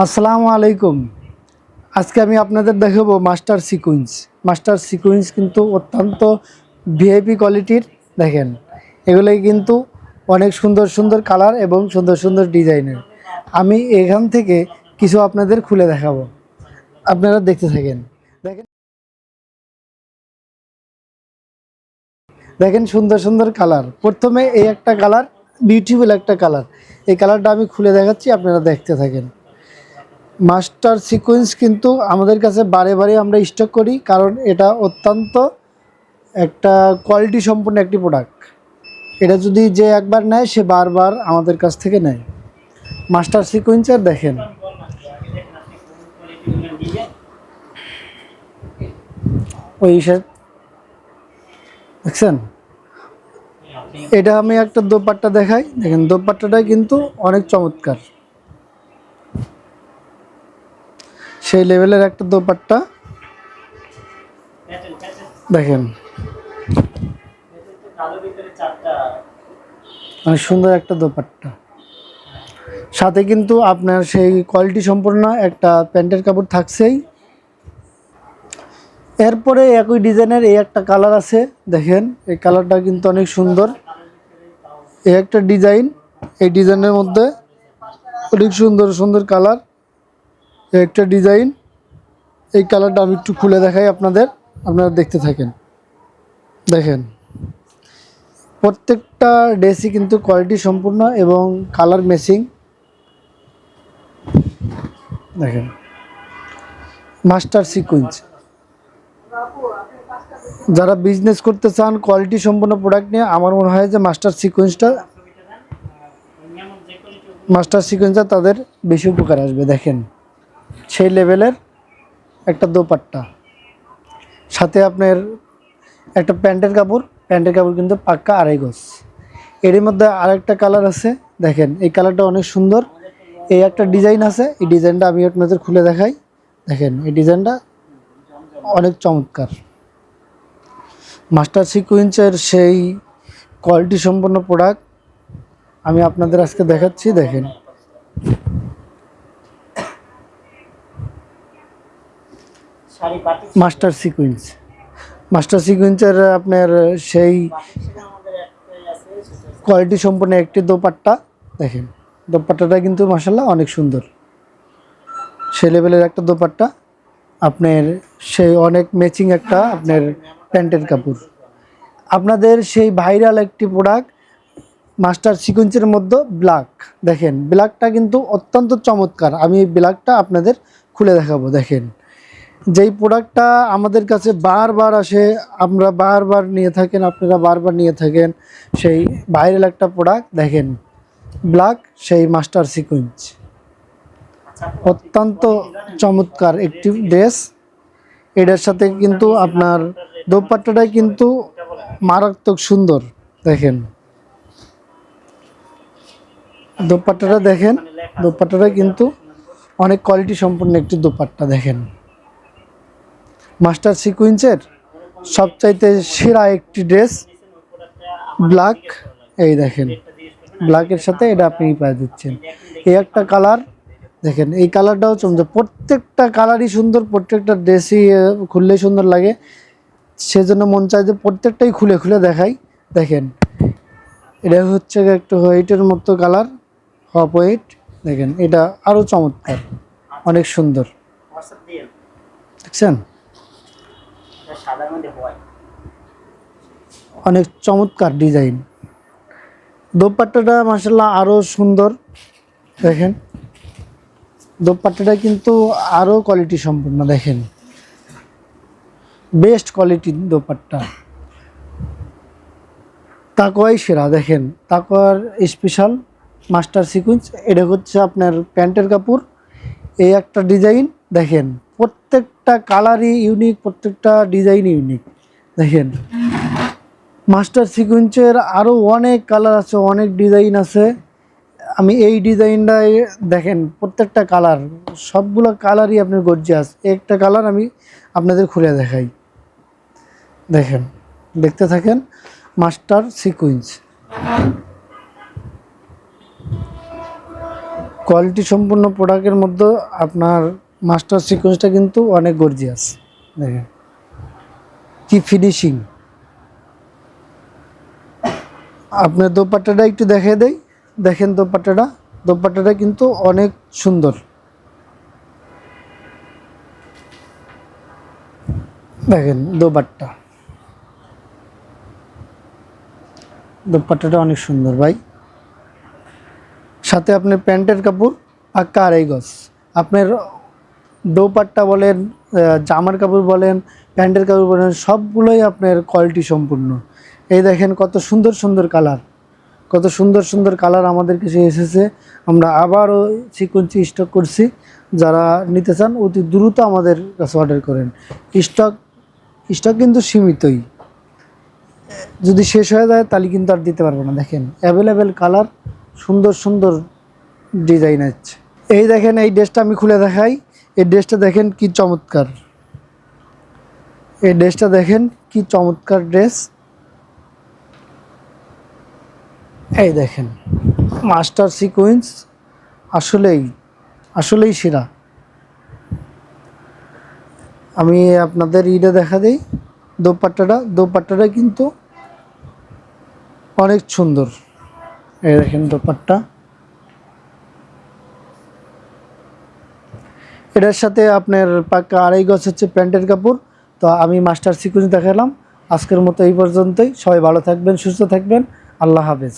আসসালামু আলাইকুম। আজকে আমি আপনাদের দেখাবো মাস্টার সিকুয়েন্স মাস্টার সিকুয়েন্স কিন্তু অত্যন্ত ভিআইপি কোয়ালিটির, দেখেন। এগুলোই কিন্তু অনেক সুন্দর সুন্দর কালার এবং সুন্দর সুন্দর ডিজাইনের। আমি এখান থেকে কিছু আপনাদের খুলে দেখাবো। আপনারা দেখতে থাকেন। দেখেন দেখেন সুন্দর সুন্দর কালার। প্রথমে এই একটা কালার বিউটিফুল একটা কালার। এই কালারটা আমি খুলে দেখাচ্ছি, আপনারা দেখতে থাকেন। মাস্টার সিকোয়েন্স কিন্তু আমাদের কাছে বারে বারে আমরা স্টক করি, কারণ এটা অত্যন্ত একটা কোয়ালিটি সম্পন্ন একটি প্রোডাক্ট এটা যদি যে একবার নেয়, সে বারবার আমাদের কাছ থেকে নেয়। মাস্টার সিকোয়েন্সের দেখেন। ওই দেখছেন? এটা আমি একটা দোপাট্টা দেখাই। দেখেন দোপাট্টাটা কিন্তু অনেক চমৎকার। সেই লেভেলের একটা দোপাট্টা। দেখেন। অনেক সুন্দর একটা দোপাট্টা। সাথে কিন্তু আপনার সেই কোয়ালিটি সম্পূর্ণ একটা প্যান্টের কাপড় থাকছেই। এরপরে একই ডিজাইনের এই একটা কালার আছে, দেখেন, এই কালারটা কিন্তু অনেক সুন্দর। এই একটা ডিজাইন, এই ডিজাইনের মধ্যে অনেক সুন্দর সুন্দর কালার একটা ডিজাইন। এই কালারটা আমি একটু খুলে দেখাই আপনাদের। আপনারা দেখতে থাকেন। দেখেন। প্রত্যেকটা ড্রেসই কিন্তু কোয়ালিটি সম্পূর্ণ এবং কালার ম্যাচিং দেখেন। মাস্টার সিকুয়েন্স যারা বিজনেস করতে চান কোয়ালিটি সম্পন্ন প্রোডাক্ট নিয়ে, আমার মনে হয় যে মাস্টার সিকোয়েন্সটা মাস্টার সিকোয়েন্সটা তাদের বেশি উপকার আসবে। দেখেন। সেই লেভেলের একটা দোপাট্টা। সাথে আপনার একটা প্যান্টের কাপড় প্যান্টের কাপড় কিন্তু পাক্কা আড়াই গজ। এর মধ্যে আরেকটা কালার আছে, দেখেন, এই কালারটা অনেক সুন্দর। এই একটা ডিজাইন আছে, এই ডিজাইনটা আমি আপনাদের খুলে দেখাই। দেখেন, এই ডিজাইনটা অনেক চমৎকার। মাস্টার সিকুয়েন্সের সেই কোয়ালিটি সম্পন্ন প্রোডাক্ট আমি আপনাদের আজকে দেখাচ্ছি, দেখেন। মাস্টার সিকুয়েন্স মাস্টার সিকুয়েন্সের আপনার সেই কোয়ালিটি সম্পন্ন একটি দোপাট্টা দেখেন। দোপাট্টাটা কিন্তু মাসাল্লাহ অনেক সুন্দর। সেই লেভেলের একটা দোপাট্টা আপনার সেই অনেক ম্যাচিং একটা আপনার প্যান্টের কাপড়। আপনাদের সেই ভাইরাল একটি প্রোডাক্ট মাস্টার সিকুয়েন্সের মধ্যে ব্ল্যাক দেখেন ব্ল্যাকটা কিন্তু অত্যন্ত চমৎকার। আমি ব্ল্যাকটা আপনাদের খুলে দেখাবো দেখেন। যেই প্রোডাক্টটা আমাদের কাছে বারবার আসে আমরা বারবার নিয়ে থাকেন আপনারা বারবার নিয়ে থাকেন সেই ভাইরাল একটা প্রোডাক্ট দেখেন ব্ল্যাক সেই মাস্টার সিকুইন্স অত্যন্ত চমৎকার একটি ড্রেস। এটার সাথে কিন্তু আপনার দোপাট্টাটাই কিন্তু মারাত্মক সুন্দর দেখেন। দোপাট্টাটা দেখেন দোপাট্টাটা কিন্তু অনেক কোয়ালিটি সম্পন্ন একটি দোপাট্টা দেখেন। মাস্টার সিকুয়েন্সের সবচাইতে সেরা একটি ড্রেস, ব্ল্যাক। এই দেখেন, ব্ল্যাকের সাথে এটা আপনি পায়ে দিচ্ছেন। এই একটা কালার, দেখেন, এই কালারটাও চমৎকার। প্রত্যেকটা কালারই সুন্দর, প্রত্যেকটা ড্রেসই খুললেই সুন্দর লাগে। সেজন্য মন চায় যে প্রত্যেকটাই খুলে খুলে দেখাই। দেখেন, এটা হচ্ছে একটু হোয়াইটের মতো কালার হপ হোয়াইট। দেখেন, এটা আরও চমৎকার, অনেক সুন্দর। দেখছেন? অনেক চমৎকার ডিজাইন। দোপাট্টাটা মাসাল্লাহ আরও সুন্দর। দেখেন। দোপাট্টাটা কিন্তু আরও কোয়ালিটি সম্পূর্ণ দেখেন। বেস্ট কোয়ালিটির দোপাট্টা। তাকোয়াই সেরা, দেখেন। তাকোয়ার স্পেশাল মাস্টার সিকুয়েন্স এটা হচ্ছে আপনার প্যান্টের কাপড়। এই একটা ডিজাইন, দেখেন। প্রত্যেকটা কালারই ইউনিক প্রত্যেকটা ডিজাইন ইউনিক দেখেন মাস্টার সিকুয়েন্সের আরও অনেক কালার আছে, অনেক ডিজাইন আছে। আমি এই ডিজাইনটাই দেখেন, প্রত্যেকটা কালার সবগুলো কালারই আপনার গর্জিয়াস একটা কালার আমি আপনাদের খুলে দেখাই। দেখেন, দেখতে থাকেন মাস্টার সিকুয়েন্স কোয়ালিটি সম্পূর্ণ প্রোডাক্টের মধ্যে আপনার মাস্টার সিকোয়েন্সটা কিন্তু অনেক গর্জিয়াস। দেখেন। কি ফিনিশিং আপনার দোপাট্টাটা একটু দেখে দেই। দেখেন দোপাট্টাটা। দোপাট্টাটা কিন্তু অনেক সুন্দর। দেখেন দোপাট্টা। দোপাট্টাটা অনেক সুন্দর ভাই। সাথে আপনি প্যান্টের কাপড় পাক্কা আড়াই গজ। আপনার দোপাট্টা বলেন জামার কাপড় বলেন, প্যান্টের কাপড় বলেন, সবগুলোই আপনার কোয়ালিটি সম্পূর্ণ। এই দেখেন কত সুন্দর সুন্দর কালার কত সুন্দর সুন্দর কালার আমাদের কাছে এসেছে। আমরা আবারও সিকুয়েন্সি স্টক করছি। যারা নিতে চান, অতি দ্রুত আমাদের কাছে অর্ডার করেন। স্টক স্টক কিন্তু সীমিতই। যদি শেষ হয়ে যায়, তাহলে কিন্তু আর দিতে পারব না। দেখেন অ্যাভেলেবেল কালার সুন্দর সুন্দর ডিজাইন আছে। এই দেখেন, এই ড্রেসটা আমি খুলে দেখাই। এই ড্রেসটা দেখেন কি চমৎকার। এই ড্রেসটা দেখেন কি চমৎকার ড্রেস। এই দেখেন, মাস্টার সিকোয়েন্স, আসলেই আসলেই সেরা। আমি আপনাদের ইডে দেখা দিই, দোপাট্টাটা দোপাট্টাটা কিন্তু অনেক সুন্দর। এই দেখেন দোপাট্টা। এটার সাথে আপনার পাক্কা আড়াই গজ হচ্ছে প্যান্টের কাপড়। তো আমি মাস্টার সিকুয়েন্স দেখালাম। আজকের মতো এই পর্যন্তই। সবাই ভালো থাকবেন, সুস্থ থাকবেন। আল্লাহ হাফেজ।